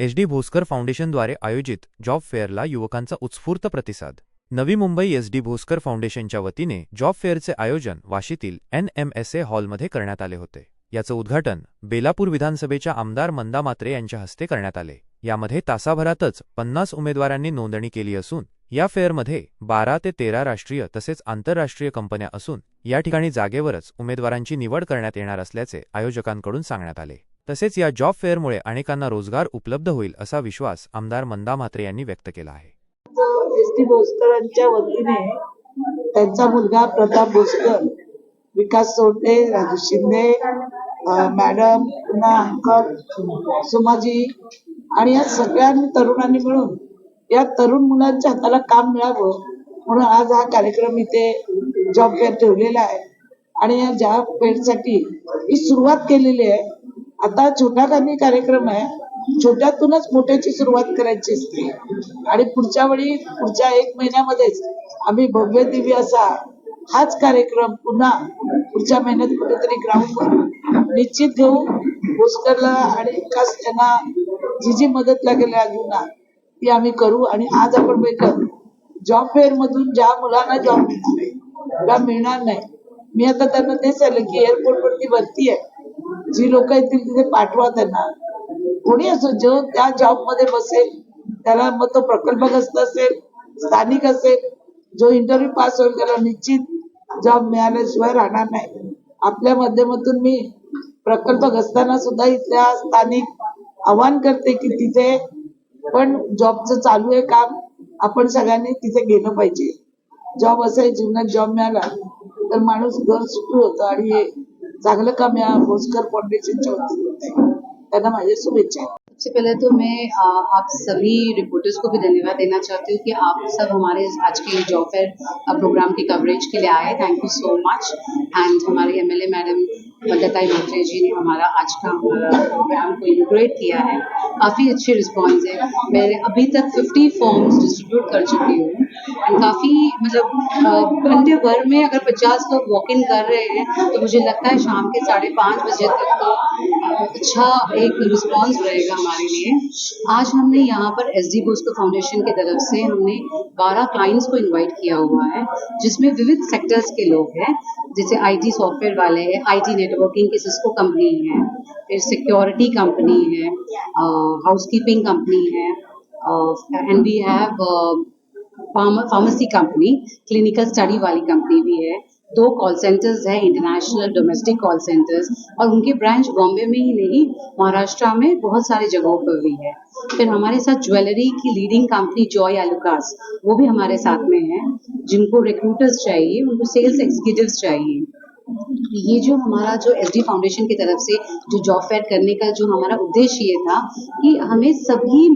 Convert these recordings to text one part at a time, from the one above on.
H D Bhoskar फाउंडेशनद्वारे आयोजित job फेअरला युवकांचा उत्स्फूर्त प्रतिसाद. नवी मुंबई एस डी भोसकर फाउंडेशनच्या वतीने जॉब फेअरचे आयोजन वाशीतील एन एम एस ए हॉलमध्ये करण्यात आले होते. याचं उद्घाटन बेलापूर विधानसभेच्या आमदार मंदा मात्रे यांच्या हस्ते करण्यात आले. यामध्ये तासाभरातच पन्नास उमेदवारांनी नोंदणी केली असून या फेअरमध्ये बारा ते तेरा राष्ट्रीय तसेच आंतरराष्ट्रीय कंपन्या असून या ठिकाणी जागेवरच उमेदवारांची निवड करण्यात येणार असल्याचे आयोजकांकडून सांगण्यात आले. तसेच या जॉब फेअरमुळे अनेकांना रोजगार उपलब्ध होईल असा विश्वास आमदार मंदा म्हात्रे यांनी व्यक्त केला आहे. एस टी भोसकरांच्या वतीने त्यांचा मुलगा प्रताप भोसकर विकास सोडते राजू शिंदे मॅडम पुन्हा अंकल सुमाजी आणि या सगळ्या तरुणांनी मिळून या तरुण मुलांच्या हाताला काम मिळावं म्हणून आज हा कार्यक्रम इथे जॉब फेअर ठेवलेला आहे. आणि या जॉब फेअरसाठी ही सुरुवात केलेली आहे. आता छोटा काही कार्यक्रम आहे. छोट्यातूनच मोठ्याची सुरुवात करायची असते. आणि पुढच्या वेळी पुढच्या एक महिन्यामध्येच आम्ही भव्य दिव्य असा हाच कार्यक्रम पुन्हा पुढच्या महिन्यात कुठेतरी ग्राउंडवर निश्चित घेऊ भोसकरला आणि खास त्यांना जी जी मदत लागेल अजून ती आम्ही करू. आणि आज आपण बैठक जॉब फेअर मधून ज्या मुलांना जॉब मिळणार आहे मिळणार नाही. मी आता त्यांना तेच सांगितलं की एअरपोर्ट वरती भरती आहे. जी लोक येतील तिथे पाठवा त्यांना. कोणी असो जो त्या जॉबमध्ये बसेल त्याला मग तो प्रकल्पग्रस्त असेल स्थानिक असेल जो इंटरव्ह्यू पास होईल त्याला निश्चित जॉब मिळाल्याशिवाय राहणार नाही. आपल्या माध्यमातून मी प्रकल्पग्रस्तांना सुद्धा इथल्या स्थानिक आवाहन करते की तिथे पण जॉबचं चालू आहे काम आपण सगळ्यांनी तिथे गेलं पाहिजे. जॉब असाय जीवनात जॉब मिळाला तर माणूस घर सुटू होतं आणि चांगलं काम या भोसकर फाउंडेशनच्या वतीने होतंय. त्यांना माझ्या शुभेच्छा सबसे पहले तो मैं अ, आप सभी रिपोर्टर्स को भी धन्यवाद देना चाहती हूँ कि आप सब हमारे आज के जॉब फेयर प्रोग्राम की कवरेज के लिए आए। Thank you so much and हमारे एमएलए मैडम मदताई मात्रे जी ने हमारा आज का प्रोग्राम को इनोग्रेट किया है। काफ़ी अच्छे रिस्पॉन्स है। मैंने अभी तक 50 फॉर्म्स डिस्ट्रीब्यूट कर चुकी हूँ। एंड काफ़ी मतलब घंटे भर में अगर 50 लोग वॉक इन कर रहे हैं तो मुझे लगता है शाम के साढ़े पाँच बजे तक तो अच्छा एक रिस्पांस रहेगा हमारे लिए। आज हमने यहाँ पर एस डी बोस्को फाउंडेशन की तरफ़ से हमने 12 क्लाइंट्स को इनवाइट किया हुआ है, जिसमें विविध सेक्टर्स के लोग हैं, जैसे आईटी सॉफ्टवेयर वाले हैं आईटी नेटवर्किंग की सिस्को कंपनी है, फिर सिक्योरिटी कंपनी है हाउसकीपिंग कंपनी है and we have pharmacy company clinical study वाली कंपनी भी है। दो कॉल सेंटर्स है इंटरनेशनल डोमेस्टिक कॉल सेंटर्स और उनके ब्रांच बॉम्बे में ही नहीं महाराष्ट्र में बहुत सारी जगहों पर भी है। फिर हमारे साथ ज्वेलरी की लीडिंग कंपनी जॉय एलुकास वो भी हमारे साथ में है, जिनको रिक्रूटर्स चाहिए, उनको सेल्स एग्जीक्यूटिव चाहिए। ये जो हमारा जो एस डी फाउंडेशन की तरफ़ से जो जॉब फेयर करने का जो हमारा उद्देश्य ये था कि हमें सभी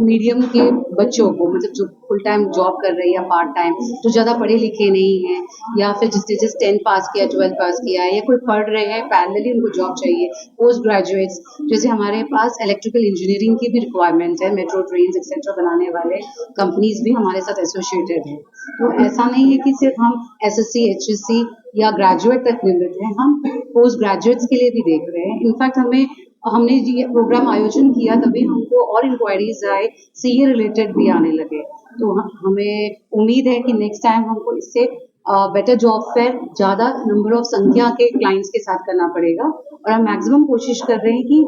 मीडियम के बच्चों को मतलब जो फुल टाइम जॉब कर रहे हैं या पार्ट टाइम जो ज़्यादा पढ़े लिखे नहीं हैं, या फिर जिसने जिस टेंथ पास किया ट्वेल्थ पास किया है, या कोई पढ़ रहे हैं पैरेलली उनको जॉब चाहिए पोस्ट ग्रेजुएट्स जैसे हमारे पास इलेक्ट्रिकल इंजीनियरिंग की भी रिक्वायरमेंट है मेट्रो ट्रेन एक्सेट्रा बनाने वाले कंपनीज़ भी हमारे साथ एसोसिएटेड है। तो ऐसा नहीं है कि सिर्फ़ हम S S C H S C या ग्रेजुएट तक निवृत्त हैं। हम पोस्ट ग्रेजुएट्स के लिए भी देख रहे हैं। इनफैक्ट हमें, हमने ये प्रोग्राम आयोजन किया, तभी हमको और इंक्वायरीज आए सीए रिलेटेड भी आने लगे। तो हमें उम्मीद है कि नेक्स्ट टाइम हमको इससे बेटर जॉब फेयर ज़्यादा नंबर ऑफ़ संख्या के क्लाइंट्स के साथ करना पड़ेगा। और हम मैक्सिमम कोशिश कर रहे हैं कि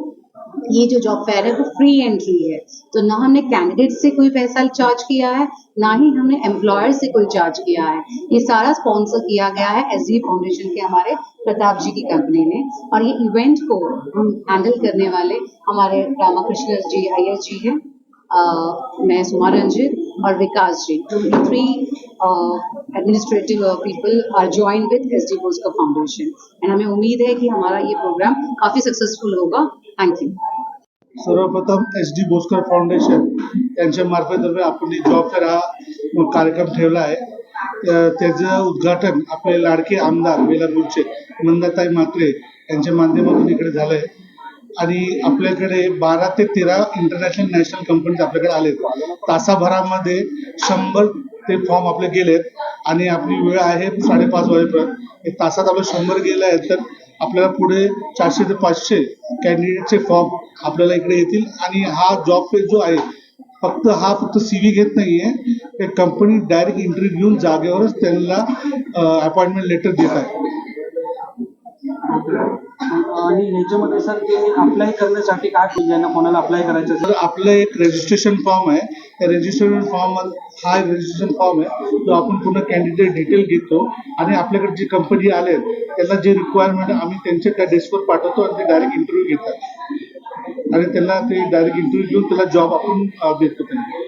ये जो जॉब फेयर है, वो फ्री एंट्री है। तो ना हमने कैंडिडेट से कोई पैसा चार्ज किया है, ना ही हमने एम्प्लॉयर से कोई चार्ज किया है। ये सारा स्पॉन्सर किया गया है एस फाउंडेशन के, हमारे प्रताप जी की कंपनी ने। और ये इवेंट को हम हैंडल करने वाले हमारे रामाकृष्ण जी, अय्यर जी हैं मैं सुमा रंजित और Vikas ji. Three administrative people are join with S D का फाउंडेशन एंड हमें उम्मीद है कि हमारा ये प्रोग्राम काफ़ी सक्सेसफुल होगा. थैंक यू सर्वप्रथम एस डी बोस्कर फाउंडेशन यांच्या मार्फत आपण जॉब फेअर हा कार्यक्रम ठेवला आहे. त्याचं उद्घाटन आपले लाडके आमदार वेलापूरचे मंदाताई म्हात्रे यांच्या माध्यमातून इकडे झालंय. आणि आपल्याकडे बारा ते तेरा इंटरनॅशनल नॅशनल कंपनीज आपल्याकडे आले तासाभरामध्ये शंभर ते फॉर्म आपले गेलेत. आणि आपली वेळ आहे साडेपाच वाजेपर्यंत. एक तासात आपले शंभर गेले आहेत तर आपल्याला पुढे चारशे ते पाचशे कॅन्डिडेटचे फॉर्म आपल्याला इकडे येतील. आणि हा जॉब पे जो आहे फक्त हा फक्त सी व्ही घेत नाही ते कंपनी डायरेक्ट इंटरव्ह्यू घेऊन जागेवरच त्यांना अपॉइंटमेंट लेटर देत आहे. आणि ह्याच्यामध्ये सर ते अप्लाय करण्यासाठी काय ज्यांना कोणाला अप्लाय करायचं सर आपलं एक रजिस्ट्रेशन फॉर्म आहे. त्या रजिस्ट्रेशन फॉर्म हा रजिस्ट्रेशन फॉर्म आहे. तो आपण पूर्ण कॅन्डिडेट डिटेल घेतो आणि आपल्याकडे जी कंपनी आले त्यांना जे रिक्वायरमेंट आम्ही त्यांच्या त्या डेस्कवर पाठवतो आणि ते डायरेक्ट इंटरव्ह्यू घेतात. आणि त्यांना ते डायरेक्ट इंटरव्ह्यू घेऊन त्याला जॉब आपण देतो त्यांना.